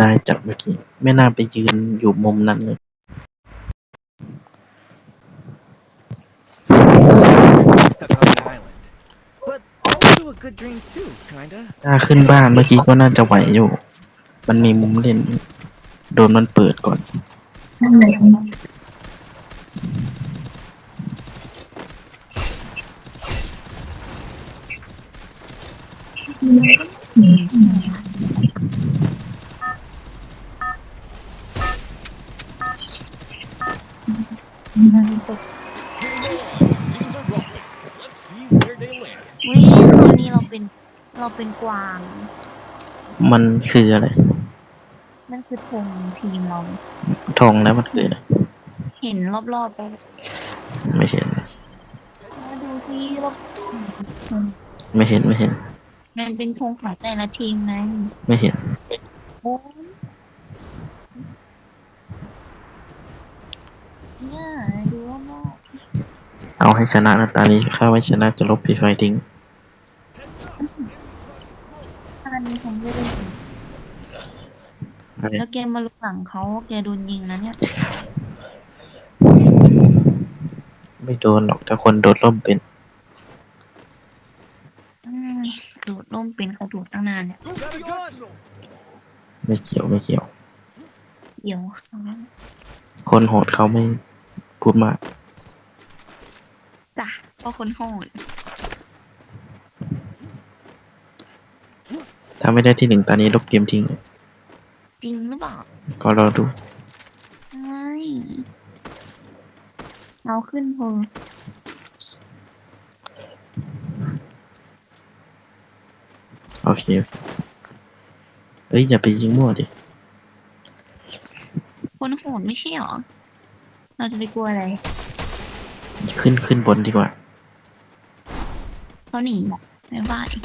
ดายจัดเมื่อกี้ ไม่น่าไปยืนอยู่มุมนั้นเลยถ้าขึ้นบ้านเมื่อกี้ก็น่าจะไหวอยู่ มันมีมุมเล่น โดนมันเปิดก่อนนั่นเลย Teams are rolling. Let's see where they land. วิคราวนี้เราเป็นเราเป็นกวาง มันคืออะไร นั่นคือธงทีมเรา ทองแล้วมันคืออะไร เห็นรอบๆไปไม่เห็น มาดูซิรอบไม่เห็น ไม่เห็น มันเป็นธงของแต่ละทีมไงไม่เห็น โอ้ย เนี่ยดูรอบเอาให้ชนะนะตอนนี้ข้าไม่ชนะจะลบพีไฟทิ้งๆอันนี้ผมไม่ได้เห็นแล้วแกมาลุกหลังเขาแกโดนยิงนะเนี่ยไม่โดนหรอกถ้าคนโดดร่มเป็นอืมโดดร่มเป็นกระโดดตั้งนานเนี่ย Grab a gun. ไม่เกี่ยวไม่เกี่ยวเดี๋ยวเขาคนโหดเขาไม่ พูดมากจ้ะเพราะคนโหดถ้าไม่ได้ที่หนึ่งตอนนี้ลบเกมทิ้งเลยจริงหรือเปล่าก็รอดูใช่เอาขึ้นเถอะโอเคเอ้ยอย่าไปยิงมั่วดิคนโหดไม่ใช่หรอ เราจะไปกลัวอะไรขึ้นขึ้นบนดีกว่าเขาหนีหมดไม่ว่าอีก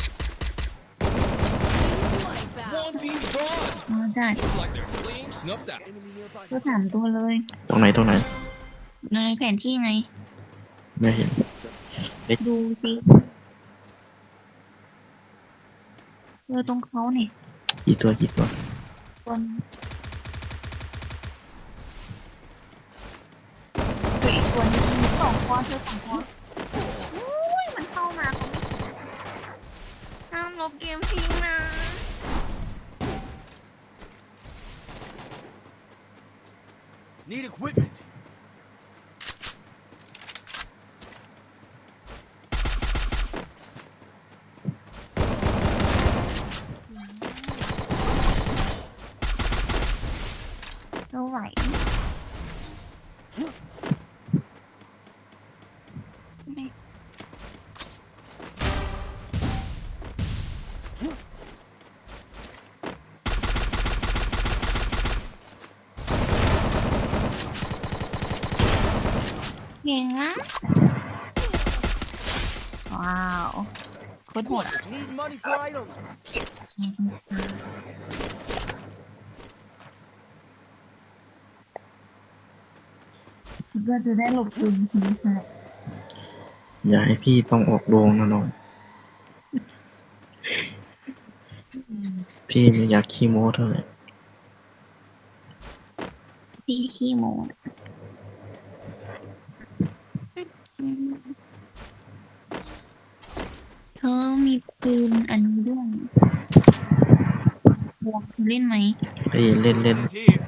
One team's gone. อ๋อจ้ะ Looks like their flame snuffed out. ก็สามตัวเลย ตรงไหนตรงไหนในแผนที่ไง ไม่เห็นดูสิเจอตรงเขาเนี่ยกี่ตัวกี่ตัวคนเฮ้ยอีกตัวนึง สองตัวเจอสองตัวอุ้ยมันเข้ามาเขาไม่ห้ามลบเกมทิ้งนะ Need equipment. เราไหวไม่เก่งนะ ว้าวโคตรโหดอะ Need money for items. คิดว่าจะได้หลบเกมทิ้งใช่อย่าให้พี่ต้องออกโรงนะน้อง พี่ไม่อยากขี้โม้เท่าไหร่ พี่ขี้โมน เธอมีปืนอันนี้ด้วยบวกเล่นไหมไอ้เล่นเล่น Is here.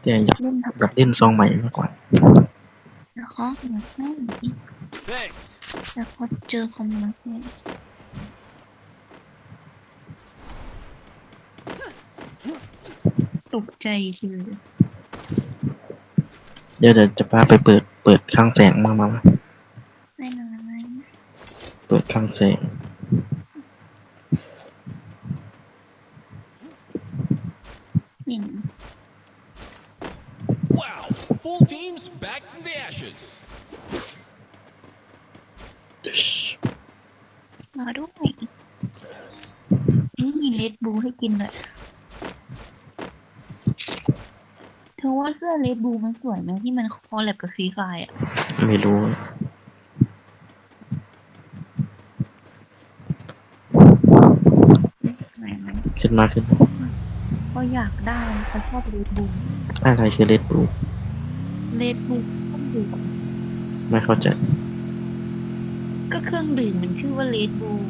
แต่อยากเล่นทับอยากเล่นซองใหม่มากกว่าแล้วเขาเสียให้ Thanks. แต่พอเจอคอมมาเซ่ตกใจคือเดี๋ยวเดี๋ยวจะพาไปเปิดเปิดข้างแสงมามามา ไม่นานไหมเปิดข้างแสงอย่าง Wow. Full teams back from the ashes. มาด้วยนี่มีเลดบูให้กินเลยเธอว่าเสื้อเลดบูมันสวยไหมที่มันคอลแลบกับฟรีไฟอะ ไม่รู้ สวยไหม เค ขึ้นมาขึ้นมาก็อยากได้เขาชอบเลดบูมอะไรคือเลดบูเลดบูมต้องดูไม่เข้าใจก็เครื่องดื่มมันชื่อว่าเลดบูม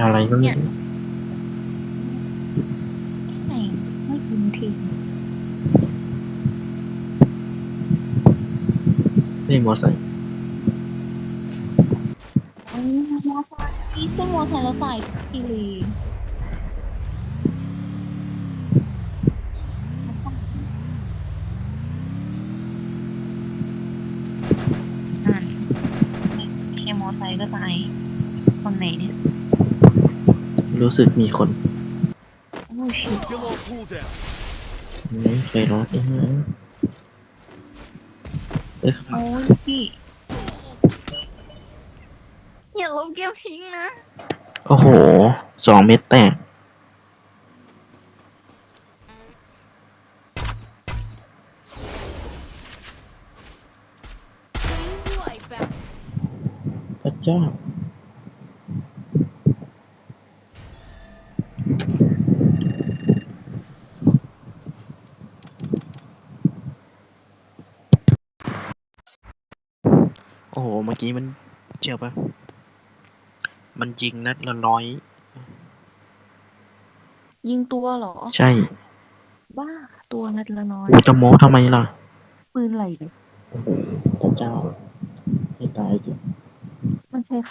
อะไรก็เนี่ไม่ยรู้ไหนไม่กินทีไม่มอไซค์เอ้ยมอไซค์ที่ขึ้นมอไซค์แล้วใส่ทีเล ค่มอไซค์ก็ตายคนไหนเนี่ยรู้สึกมีคนโอ้ชิ Skill on cooldown. ไม่เคยรอดยังไงเอ้ยโอ้ยพี่อย่าลบเกมทิ้งนะ โอ้โห สองเม็ดแตก เจ้า โอ้โห เมื่อกี้มันเชื่อปะมันยิงนัดละร้อย ยิงตัวเหรอ ใช่บ้าตัวนัดละน้อย กูจะโม้ทำไมล่ะ ปืนอะไรเนี่ยโอ้โหพระเจ้า ให้ตายสิ มันใช้โฟ